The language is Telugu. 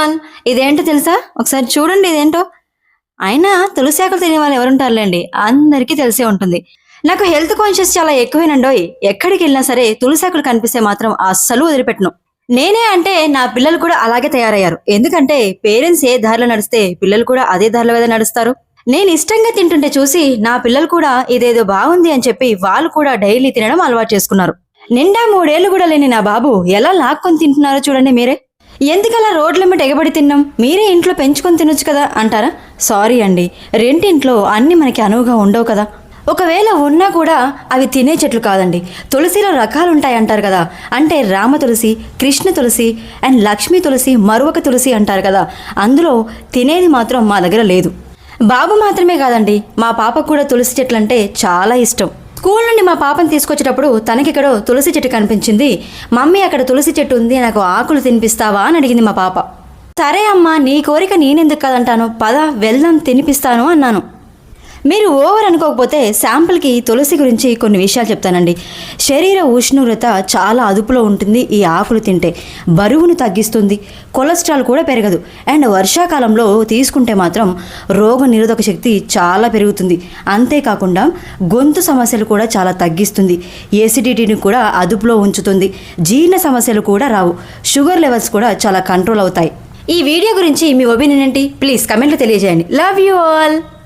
ఆల్ ఇదేంటో తెలుసా? ఒకసారి చూడండి ఇదేంటో. అయినా తులసి ఆకులు తినే వాళ్ళు ఎవరుంటారులేండి? అందరికీ తెలిసే ఉంటుంది. నాకు హెల్త్ కాన్షియస్ చాలా ఎక్కువేనండోయ్. ఎక్కడికి వెళ్ళినా సరే తులసి ఆకులు కనిపిస్తే మాత్రం అస్సలు వదిలిపెట్టను. నేనే అంటే నా పిల్లలు కూడా అలాగే తయారయ్యారు. ఎందుకంటే పేరెంట్స్ ఏ దారిలో నడిస్తే పిల్లలు కూడా అదే దారిలో మీద నడుస్తారు. నేను ఇష్టంగా తింటుంటే చూసి నా పిల్లలు కూడా ఇదేదో బాగుంది అని చెప్పి వాళ్ళు కూడా డైలీ తినడం అలవాటు చేసుకున్నారు. నిండా మూడేళ్ళు కూడా లేని నా బాబు ఎలా లాక్కొని తింటున్నారో చూడండి మీరే. ఎందుకలా రోడ్ల మీద ఎగబడి తిన్నాం? మీరే ఇంట్లో పెంచుకొని తినొచ్చు కదా అంటారా? సారీ అండి. రెంటింట్లో అన్ని మనకి అనువుగా ఉండవు కదా. ఒకవేళ ఉన్నా కూడా అవి తినే చెట్లు కాదండి. తులసిలో రకాలు ఉంటాయి అంటారు కదా. అంటే రామ తులసి కృష్ణ తులసి అండ్ లక్ష్మీ తులసి మరొక తులసి అంటారు కదా. అందులో తినేది మాత్రం మా దగ్గర లేదు. బాబు మాత్రమే కాదండి. మా పాపకు కూడా తులసి చెట్లు అంటే చాలా ఇష్టం. స్కూల్ నుండి మా పాపను తీసుకొచ్చేటప్పుడు తనకిక్కడో తులసి చెట్టు కనిపించింది. మమ్మీ అక్కడ తులసి చెట్టు ఉంది నాకు ఆకులు తినిపిస్తావా? అని అడిగింది మా పాప. సరే అమ్మా నీ కోరిక నేనెందుకు కదంటాను? పద వెళ్దాం తినిపిస్తాను అన్నాను. మీరు ఓవర్ అనుకోకపోతే శాంపుల్కి తులసి గురించి కొన్ని విషయాలు చెప్తానండి. శరీర ఉష్ణోగ్రత చాలా అదుపులో ఉంటుంది. ఈ ఆకులు తింటే బరువును తగ్గిస్తుంది. కొలెస్ట్రాల్ కూడా పెరగదు. అండ్ వర్షాకాలంలో తీసుకుంటే మాత్రం రోగ నిరోధక శక్తి చాలా పెరుగుతుంది. అంతేకాకుండా గొంతు సమస్యలు కూడా చాలా తగ్గిస్తుంది. ఎసిడిటీని కూడా అదుపులో ఉంచుతుంది. జీర్ణ సమస్యలు కూడా రావు. షుగర్ లెవెల్స్ కూడా చాలా కంట్రోల్ అవుతాయి. ఈ వీడియో గురించి మీ ఒపీనియన్ ఏంటి? ప్లీజ్ కమెంట్లో తెలియజేయండి. Love you all!